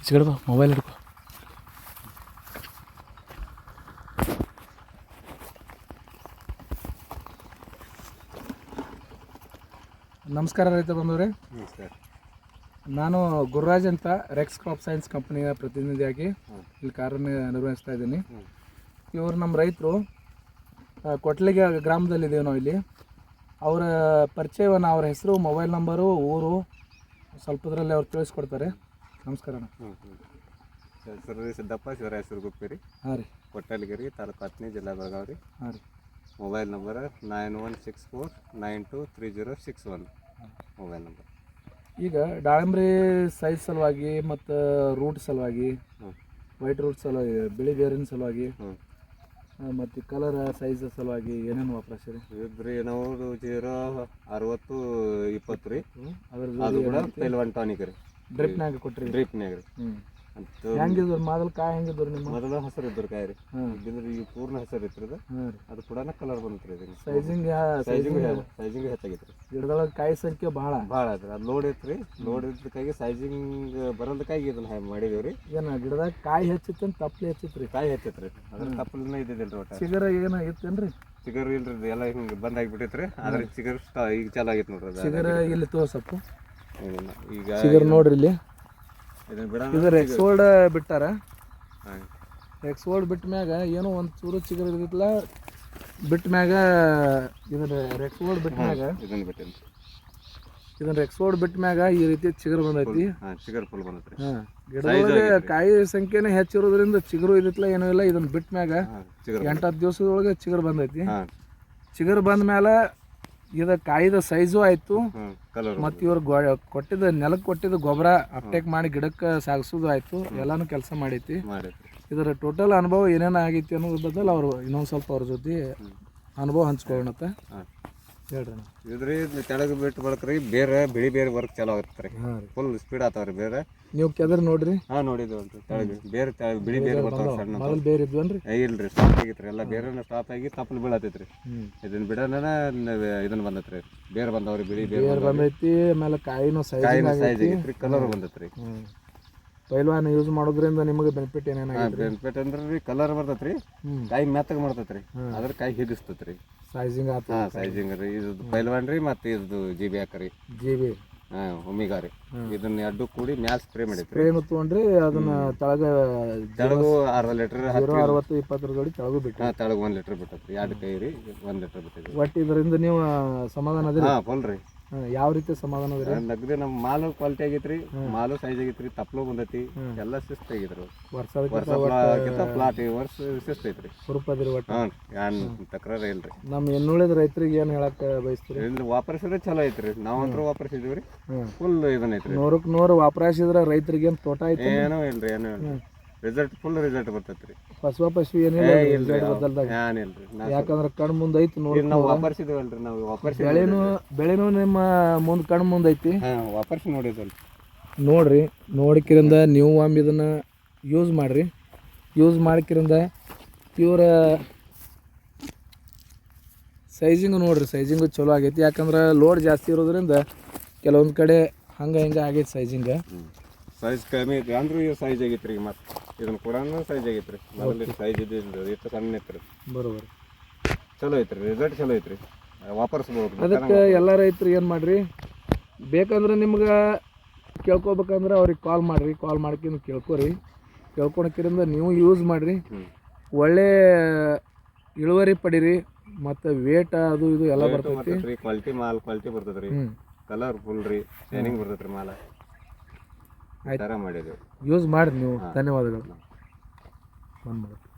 ಈಚೆಗಡೆ ಬಾ ಮೊಬೈಲ್ ಹಿಡ್ಕೊ. ನಮಸ್ಕಾರ ರೈತ ಬಂದವ್ರೆ ನಮಸ್ಕಾರ. ನಾನು ಗುರುರಾಜ್ ಅಂತ ರೆಕ್ಸ್ ಕ್ರಾಪ್ ಸೈನ್ಸ್ ಕಂಪನಿಯ ಪ್ರತಿನಿಧಿಯಾಗಿ ಇಲ್ಲಿ ಕಾರ್ಯ ನಿರ್ವಹಿಸ್ತಾ ಇದ್ದೀನಿ. ಇವರು ನಮ್ಮ ರೈತರು ಕೊಟ್ಲಿಗೆ ಗ್ರಾಮದಲ್ಲಿದ್ದೀವಿ ನಾವು ಇಲ್ಲಿ. ಅವರ ಪರಿಚಯವನ್ನು ಅವರ ಹೆಸರು ಮೊಬೈಲ್ ನಂಬರು ಊರು ಸ್ವಲ್ಪದ್ರಲ್ಲಿ ಅವ್ರು ತಿಳಿಸ್ಕೊಡ್ತಾರೆ. ನಮಸ್ಕಾರ ಅಣ್ಣ. ಹ್ಞೂ ಹ್ಞೂ ಹೆಸರು ಸಿದ್ದಪ್ಪ ಶಿವರಾಯ ಹೆಸರು ಗುಪ್ಪಿರಿ. ಹಾಂ ರೀ. ಕೊಟ್ಟಲಗಿರಿ ತಾಲೂಕು ಹತ್ತನೇ ಜಿಲ್ಲಾ ಬೆಳಗಾವಿ. ರೀ ಹಾಂ ರೀ. Mobile number nine one six four nine two three zero six one. Mobile number. ಈಗ ದಾಳಿಂಬ್ರಿ ಸೈಜ್ ಸಲುವಾಗಿ ಮತ್ತು ರೂಟ್ ಸಲುವಾಗಿ ಹ್ಞೂ ವೈಟ್ ರೂಟ್ ಸಲುವಾಗಿ ಬಿಳಿ ಬೇರಿನ ಸಲುವಾಗಿ ಹ್ಞೂ ಮತ್ತು ಕಲರ್ ಸೈಜ್ ಸಲುವಾಗಿ ಏನೇನು ವಾಪರಿಸಿರಿ ಇದ್ರಿ ನಾವು ಜೀರೋ ಅರವತ್ತು ಇಪ್ಪತ್ತು ರೀ. ಅದ್ರ ಅದು ಕೂಡ ಪೈಲ್ವಾನ್ ಟಾನಿಕ್ ರೀ. ಡ್ರಿಪ್ನಾಗ ಕೊಟ್ರಿ. ಡ್ರಿಪ್ನಾಗ ರೀ. ಹ್ಞೂ ಹೆಂಗಿದ್ರು ಮೊದಲು ಕಾಯಿ ಹೆಂಗಿದ್ರು ನಿಮ್ಮ? ಮೊದಲ ಹೆಸರು ಇದ್ರು ಕಾಯಿ ರೀ. ಇದ್ರಿ ಇದ್ರ ಈ ಪೂರ್ಣ ಹೆಸರು ಇತ್ತು ರೀ. ಅದು ಕೂಡ ಕಲರ್ ಬಂತು ರೀ ಇದನ್ನ ಸೈಜಿಂಗ್ ಸೈಜಿಂಗ್ ಸೈಜಿಂಗ್ ಹೆಚ್ಚಾಗಿತ್ತು ರೀ. ಗಿಡದೊಳಗೆ ಕಾಯಿ ಸಂಖ್ಯೆ ಭಾಳ. ಭಾಳ ಆತ್ರಿ ಅದು ಲೋಡ್ ಐತ್ರಿ ಲೋಡ್ ಇದ್ದಕ್ಕಾಗಿ ಸೈಜಿಂಗ್ ಬರೋದಕ್ಕಾಗಿ ಇದನ್ನ ಮಾಡಿದೇವ್ ರೀ. ಏನು ಗಿಡದಾಗ ಕಾಯಿ ಹೆಚ್ಚಿತ್ತು ತಪ್ಪಲೆ ಹೆಚ್ಚಿತ್ತು ರೀ? ಕಾಯಿ ಹೆಚ್ಚೈತ್ರಿ ಅದ್ರ ತಪ್ಪಲಿನ ಇದ್ದಿದ್ದಿಲ್ರಿ ಒಟ್ಟು. ಚಿಗರ ಏನು ಇತ್ತೇನ್ರಿ ಚಿಗರ್ ಇಲ್ರಿ ಎಲ್ಲ ಹಿಂಗೆ ಬಂದ್ ಆಗಿಬಿಟ್ಟೈತ್ರಿ ಆದ್ರೆ ಚಿಗರ್ ಈಗ ಚಾಲು ಆಗೈತೆ ನೋಡ್ರಿ ಚಿಗರ ಇಲ್ಲಿ ತೋರ್ಸಪ್ಪ? ಈಗ ಚಿಗರ್ ನೋಡ್ರಿ ಇಲ್ಲಿ. ಇದು ರೆಕ್ಸ್ವರ್ಡ್ ಬಿಟ್ಟಾರ. ರೆಕ್ಸ್ವರ್ಡ್ ಬಿಟ್ಟ ಮ್ಯಾಗ ಏನೋ ಒಂದು ಚೂರು ಚಿಗರ್ ಇರ್ತಿತ್ತಲ್ಲ ಬಿಟ್ಟ ಮ್ಯಾಗ ಇದನ್ನ ರೆಕ್ಸ್ವರ್ಡ್ ಬಿಟ್ಟ ಮ್ಯಾಗ ಇದನ್ನ ಬಿಟ್ಟೇನಿ. ಇದನ್ನ ರೆಕ್ಸೋಲ್ಡ್ ಬಿಟ್ಟ ಮ್ಯಾಗ ಈ ರೀತಿ ಚಿಗರ್ ಬಂದೈತಿ. ಚಿಗರ್ ಫುಲ್ ಬಂದೈತಿ ಹಾಂ ಗಿಡದೊಳಗೆ ಕಾಯಿ ಸಂಖ್ಯೆನೇ ಹೆಚ್ಚಿರೋದ್ರಿಂದ ಚಿಗುರು ಇದಿತ್ತಲ್ಲ ಏನೂ ಇಲ್ಲ ಇದನ್ನ ಬಿಟ್ಟ ಮ್ಯಾಗ ಎಂಟತ್ತು ದಿವಸದೊಳಗೆ ಚಿಗರ್ ಬಂದೈತಿ. ಚಿಗರ್ ಬಂದ ಮೇಲೆ ಇದು ಕಾಯಿದ ಸೈಜು ಆಯಿತು. ಕಲರ್ ಮತ್ತು ಇವ್ರು ಗೊ ಕೊಟ್ಟಿದ್ದ ನೆಲಕ್ಕೆ ಕೊಟ್ಟಿದ್ದ ಗೊಬ್ಬರ ಅಪ್ಟೇಕ್ ಮಾಡಿ ಗಿಡಕ್ಕೆ ಸಾಗಿಸೋದು ಆಯಿತು. ಎಲ್ಲಾನು ಕೆಲಸ ಮಾಡೈತಿ. ಇದರ ಟೋಟಲ್ ಅನುಭವ ಏನೇನು ಆಗೈತಿ ಅನ್ನೋದ್ರ ಬದಲು ಅವರು ಇನ್ನೊಂದು ಸ್ವಲ್ಪ ಅವ್ರ ಜೊತೆ ಅನುಭವ ಹಂಚ್ಕೊಳ್ಳೋಣತ್ತ ಹೇಳ್ರಿ. ಇದ್ರಿ ತೆಳಗ್ ಬಿಟ್ಟು ಬಳಕ್ರಿ ಬೇರೆ ಬಿಳಿ ಬೇರೆ ವರ್ಕ್ ಚಲೋ ಆಗತ್ತೆ ರೀ. ಹಾಂ ರೀ. ಫುಲ್ ಸ್ಪೀಡ್ ಆತಾವ್ರಿ ಬೇರೆ. ನೀವು ಕೆದರ್ ನೋಡ್ರಿ. ಹಾ ನೋಡಿದ್ವಿ ತೆಳಗೆ ಬೇರೆ ತೆಳಗೆ ಬಿಳಿ ಬೇರೆ ಬರ್ತಾವ ಸಣ್ಣ ಮೊದಲು ಬೇರೆ ಇದ್ವನ್ರಿ? ಏ, ಇಲ್ರಿ ಸ್ಟಾಪ್ ಆಗೈತ್ರಿ. ಎಲ್ಲ ಬೇರೆ ಸ್ಟಾಪ್ ಆಗಿ ತಪ್ಪಲು ಬೀಳತೈತ್ರಿ. ಹ್ಞೂ ಇದನ್ನ ಬಿಡೋಣ ಇದನ್ನ ಬಂದತ್ರಿ. ಬೇರೆ ಬಂದವ್ರಿ ಬಿಳಿ ಬೇರೆ ಬೇರೆ ಬಂದೈತಿ ಆಮೇಲೆ ಕಾಯಿನೂ ಸೈಜ್ ಕಾಯಿನ ಸೈಜ್ ಆಗೈತ್ರಿ ಕಲರ್ ಬಂದತ್ರಿ. ಹ್ಞೂ ಪೈಲ್ವಾನ್ ಯೂಸ್ ಮಾಡೋದ್ರಿಂದ ನಿಮಗೆ ಬೆನಿಫಿಟ್ ಏನೇನಾಗುತ್ತೆ ಬೆನಿಫಿಟ್ ರೀ ಕಲರ್ ಬರ್ತೈತ್ರಿ ಕಾಯಿ ಮೆತ್ತಗೆ ಮಾಡ್ತೈತ್ರಿ. ಅದ್ರ ಕಾಯಿ ಹಿಡಿಸ್ತೈತ್ರಿ ಸೈಜಿಂಗ್ ಆತ ಹಾಂ ಸೈಜಿಂಗ್ ರೀ ಇದು ಪೈಲ್ವಾನ್ ರೀ ಮತ್ತೆ ಇದು ಜಿ ಬಿ ಹಾಕರಿ ಜಿ ಬಿ ಹಾ ಒಮಿಗಾ ರೀ. ಇದನ್ನ ಎರಡು ಕೂಡಿ ಮ್ಯಾಲ್ ಸ್ಪ್ರೇ ಮಾಡಿ ಸ್ಪ್ರೇನು ತೊಗೊಂಡ್ರಿ ಅದನ್ನ ತಳಗ ತೆಳಗು ಅರ್ಧ ಲೀಟರ್ ಜೀರೋ ಅರವತ್ತು ಇಪ್ಪತ್ತರ ಜೋಡಿ ತೆಳಗು ಬಿಟ್ಟು ಹಾ ತೆಳಗ್ ಒಂದ್ ಲೀಟರ್ ಬಿಟ್ಟತ್ರಿ ಎರಡು ಕೈ ರೀ ಒಂದ್ ಲೀಟರ್ ಬಿಟ್ಟಿದ್ರಿ ಒಟ್ಟು ಇದರಿಂದ ನೀವು ಸಮಾಧಾನ ಅದ ಹಾಂ ಫುಲ್ ರೀ. ಯಾವ ರೀತಿ ಸಮಾಧಾನ ಅದ್ರಿ? ನಗದಿ ನಮ್ಮ ಮಾಲು ಕ್ವಾಲಿಟಿ ಆಗೈತ್ರಿ ಮಾಲು ಸೈಜ್ ಆಗೈತ್ರಿ ತಪ್ಲು ಬಂದೈತಿ ಎಲ್ಲ ಶಿಸ್ತ ಆಗಿದ್ರು. ವರ್ಷ ಪ್ಲಾಟ್ ಈ ವರ್ಷ ಶಿಸ್ತ್ ಐತ್ರಿ. ಹುರುಪ್ ಅದಿರಿ ಒಟ್ಟು. ಹಾಂ ಯಾನ್ ತಕರಾರ ಇಲ್ರಿ. ನಮ್ಮ ಎನ್ನುಳಿದ ರೈತರಿಗೆ ಏನು ಹೇಳಕ್ ಬಯಸ್ತೀರಿ? ಇಲ್ಲಿ ವಾಪರಿಸಿದ್ರೆ ಚಲೋ ಐತ್ರಿ. ನಾವಂತ್ರು ವಾಪರ್ಸಿದ್ವಿ ರೀ ಫುಲ್ ಇದನ್ನ ಐತ್ರಿ. ನೂರಕ್ಕೆ ನೂರು ವಾಪರಾಯಿಸಿದ್ರೆ ರೈತರಿಗೆ ಏನು ತೋಟ ಐತಿ ಏನೋ ಇಲ್ರಿ ಏನೋ ರಿಸಲ್ಟ್ ಫುಲ್ ರಿಸಲ್ಟ್ ಪಶು ಏನಿಲ್ಲ ಇಲ್ರಿ ರೇಟ್ ಬದಲ್ದಾಗ ಏನಿಲ್ರಿ ನಾ ಯಾಕಂದ್ರೆ ಕಣ್ಣು ಮುಂದೆ ಐತಿ ನೋಡಿ ನಾವು ವಾಪರ್ಸಿದ್ವಲ್ರಿ ನಾವು ವಾಪರ್ಸಿ ಬೆಳೆನು ಬೆಳೆನೂ ನಿಮ್ಮ ಮುಂದೆ ಕಣ್ ಮುಂದೆ ಐತಿ. ಹಾ ವಾಪರ್ಸಿ ನೋಡಿದ್ವಲ್ರಿ. ನೋಡ್ರಿ ನೋಡಿಕಿರಿಂದ ನೀವು ಒಮ್ಮೆ ಇದನ್ನ ಯೂಸ್ ಮಾಡ್ರಿ. ಯೂಸ್ ಮಾಡಿಕಿರಿಂದ ಇವರ ಸೈಜಿಂಗ್ ನೋಡ್ರಿ ಸೈಜಿಂಗು ಚಲೋ ಆಗೈತಿ. ಯಾಕಂದ್ರೆ ಲೋಡ್ ಜಾಸ್ತಿ ಇರೋದ್ರಿಂದ ಕೆಲವೊಂದು ಕಡೆ ಹಂಗೆ ಹಿಂಗೆ ಆಗೈತಿ ಸೈಜಿಂಗ್ ಸೈಜ್ ಕಮ್ಮಿ ಐತಿ ಅಂದ್ರೂ ಸೈಜ್ ಆಗೈತ್ರಿ ಮತ್ತೆ. ಇದನ್ನ ಕೂಡ ಸೈಜ್ ಆಗೈತ್ರಿ. ಮೊದಲು ಸೈಜ್ ಇದ್ದಿದ್ದು ಎಷ್ಟು ಸಣ್ಣ ಐತ್ರಿ ಬರೋಬರ್. ಚಲೋ ಐತ್ರಿ ರಿಸಲ್ಟ್ ಚಲೋ ಐತ್ರಿ. ವಾಪರ್ಸ್ಬೋದು. ಅದಕ್ಕೆ ಎಲ್ಲ ರೈತರು ಏನು ಮಾಡಿರಿ? ಬೇಕಂದ್ರೆ ನಿಮ್ಗೆ ಕೇಳ್ಕೊಬೇಕಂದ್ರೆ ಅವ್ರಿಗೆ ಕಾಲ್ ಮಾಡಿರಿ ಕಾಲ್ ಮಾಡ್ಕೊಂಡು ಕೇಳ್ಕೊರಿ. ಕೇಳ್ಕೊಳಕ್ಕಿರಿಂದ ನೀವು ಯೂಸ್ ಮಾಡಿರಿ. ಒಳ್ಳೆ ಇಳುವರಿ ಪಡೀರಿ ಮತ್ತು ವೇಟ್ ಅದು ಇದು ಎಲ್ಲ ಬರ್ತೈತಿ. ಬರ್ತೈತ್ರಿ ಕ್ವಾಲಿಟಿ ಮಾಲ್ ಕ್ವಾಲಿಟಿ ಬರ್ತೈತ್ರಿ ರೀ ಕಲರ್ ಫುಲ್ ರೀ ಶೈನಿಂಗ್ ರೀ ಮಾಲ. ಈ ಥರ ಯೂಸ್ ಮಾಡಿ ನೀವು. ಧನ್ಯವಾದಗಳು. ಬಂದ್ಬಿಡು.